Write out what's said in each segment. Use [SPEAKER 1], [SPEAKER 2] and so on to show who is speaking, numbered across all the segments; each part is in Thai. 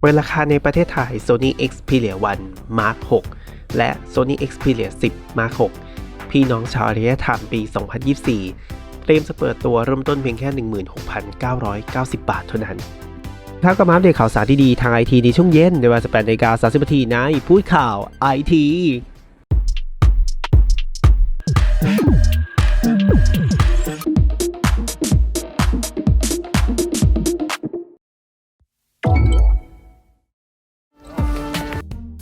[SPEAKER 1] เปิดราคาในประเทศไทย Sony Xperia 1 Mark 6 และ Sony Xperia 10 Mark 6 พี่น้องชาวอารยธรรมปี 2024 เตรียมจะเปิดตัวเริ่มต้นเพียงแค่ 16,990 บาทเท่านั้นถ้ากับมาอัปเดตข่าวสารที่ดีทางไอทีในช่วงเย็นในเวลา18นาฬิกา30นาทีในพูดข่าวไอที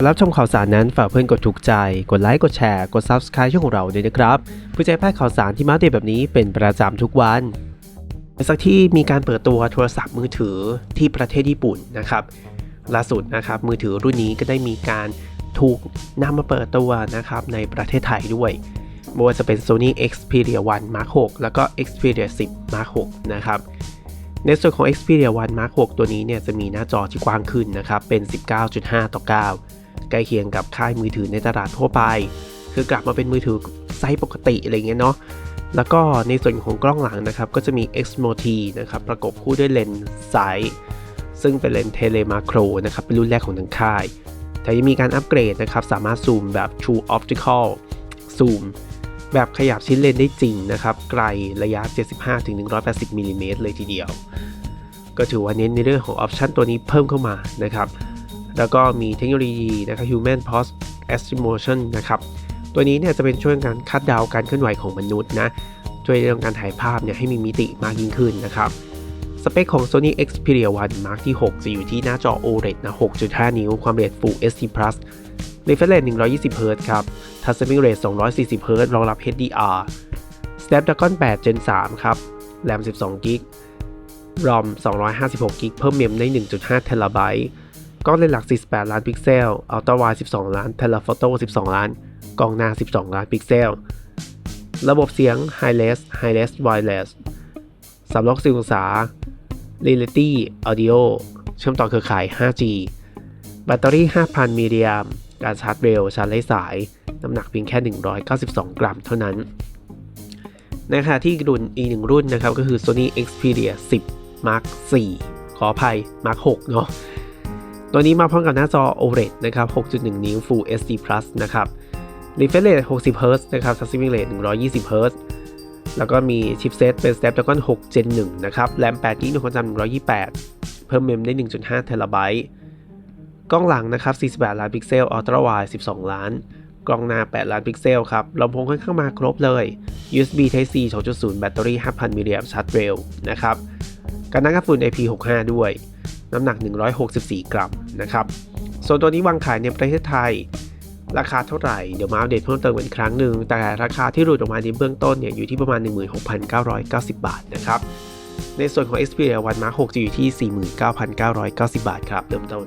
[SPEAKER 1] รับชมข่าวสารนั้นฝากเพื่อนกดถูกใจ กดไลค์ กดแชร์ กด Subscribe ช่องของเราด้วยนะครับเพื่อจะให้พลาดข่าวสารที่มาเดตแบบนี้เป็นประจำทุกวันสักที่มีการเปิดตัวโทรศัพท์มือถือที่ประเทศญี่ปุ่นนะครับ ล่าสุดนะครับมือถือรุ่นนี้ก็ได้มีการถูกนำมาเปิดตัวนะครับในประเทศไทยด้วยไม่ว่าจะเป็น Sony Xperia 1 Mark 6 แล้วก็ Xperia 10 Mark 6 นะครับ ในส่วนของ Xperia 1 Mark 6 ตัวนี้เนี่ยจะมีหน้าจอที่กว้างขึ้นนะครับ เป็น 19.5 ต่อ 9 ใกล้เคียงกับค่ายมือถือในตลาดทั่วไป คือกลับมาเป็นมือถือไซส์ปกติอะไรเงี้ยเนาะแล้วก็ในส่วนของกล้องหลังนะครับ ก็จะมี Xmo T นะครับประกบคู่ด้วยเลนส์ไซส์ซึ่งเป็นเลนส์เทเลมาโครนะครับเป็นรุ่นแรกของทางค่าย แต่ยังมีการอัปเกรดนะครับ สามารถซูมแบบ True Optical ซูมแบบขยับชิ้นเลนได้จริงนะครับ ไกลระยะ 75-180มิลลิเมตรเลยทีเดียว ก็ถือว่าเน้นในเรื่องของออปชันตัวนี้เพิ่มเข้ามานะครับ แล้วก็มีเทคโนโลยีนะครับ Human Pulse Estimation นะครับ ตัวนี้เนี่ยจะเป็นช่วยการคาดเดาการเคลื่อนไหวของมนุษย์นะ ช่วยเรื่องการถ่ายภาพเนี่ยให้มีมิติมากยิ่งขึ้นนะครับ สเปคของ Sony Xperia 1 Mark ที่ 6 จะอยู่ที่หน้าจอ OLED นะ 6.5 นิ้ว ความละเอียด Full HD Plus refresh rate 120 Hz ครับ touch sampling rate 240 Hz รองรับ HDR Snapdragon 8 Gen 3 ครับ RAM 12 GB ROM 256 GB เพิ่มเมมได้ 1.5 TB กล้องเลนส์หลัก 48 ล้านพิกเซล อัลตร้าไวด์12 ล้าน เทเลโฟโต้ 12 ล้าน กล้องหน้า 12 ล้านพิกเซล ระบบเสียง Hi-Res Hi-Res Wireless 360องศา Reality Audio เชื่อมต่อเครือข่าย 5G แบตเตอรี่ 5,000 มิลลิแอมป์การชาร์จเร็ว ชาร์จไร้สาย น้ำหนักเพียงแค่ 192 กรัมเท่านั้น ในขณะที่รุ่นอีกหนึ่งรุ่นนะครับ ก็คือ Sony Xperia 10 Mark 4ขออภัย Mark 6เนาะ ตัวนี้มาพร้อมกับหน้าจอ OLED นะครับ 6.1 นิ้ว Full HD Plus นะครับ refresh rate 60 Hz นะครับ touch sampling rate 120 Hz แล้วก็มีชิปเซตเป็น Snapdragon 6 Gen 1 นะครับ RAM 8 GB ในความจำ128 เพิ่มเมมได้ 1.5 TB กล้องหลังนะครับ 48 ล้านพิกเซล Ultra Wide 12 ล้าน กล้องหน้า 8 ล้านพิกเซลครับลำโพงค่อนข้างมาครบเลย USB Type C 2.0 แบตเตอรี่ 5,000 มิลลิแอมป์ชาร์จเร็วนะครับการนั่งกันฝุ่น IP65 ด้วย น้ำหนัก 164 กรัมนะครับ ส่วนตัวนี้วางขายในประเทศไทย ราคาเท่าไหร่ เดี๋ยวมาอัปเดตเพิ่มเติมอีกครั้งหนึ่ง แต่ราคาที่หลุดออกมาในเบื้องต้นเนี่ยอยู่ที่ประมาณ 16,990 บาทนะครับ ในส่วนของ Xperia 1 Mark 6จะอยู่ที่ 49,990 บาทครับเริ่มต้น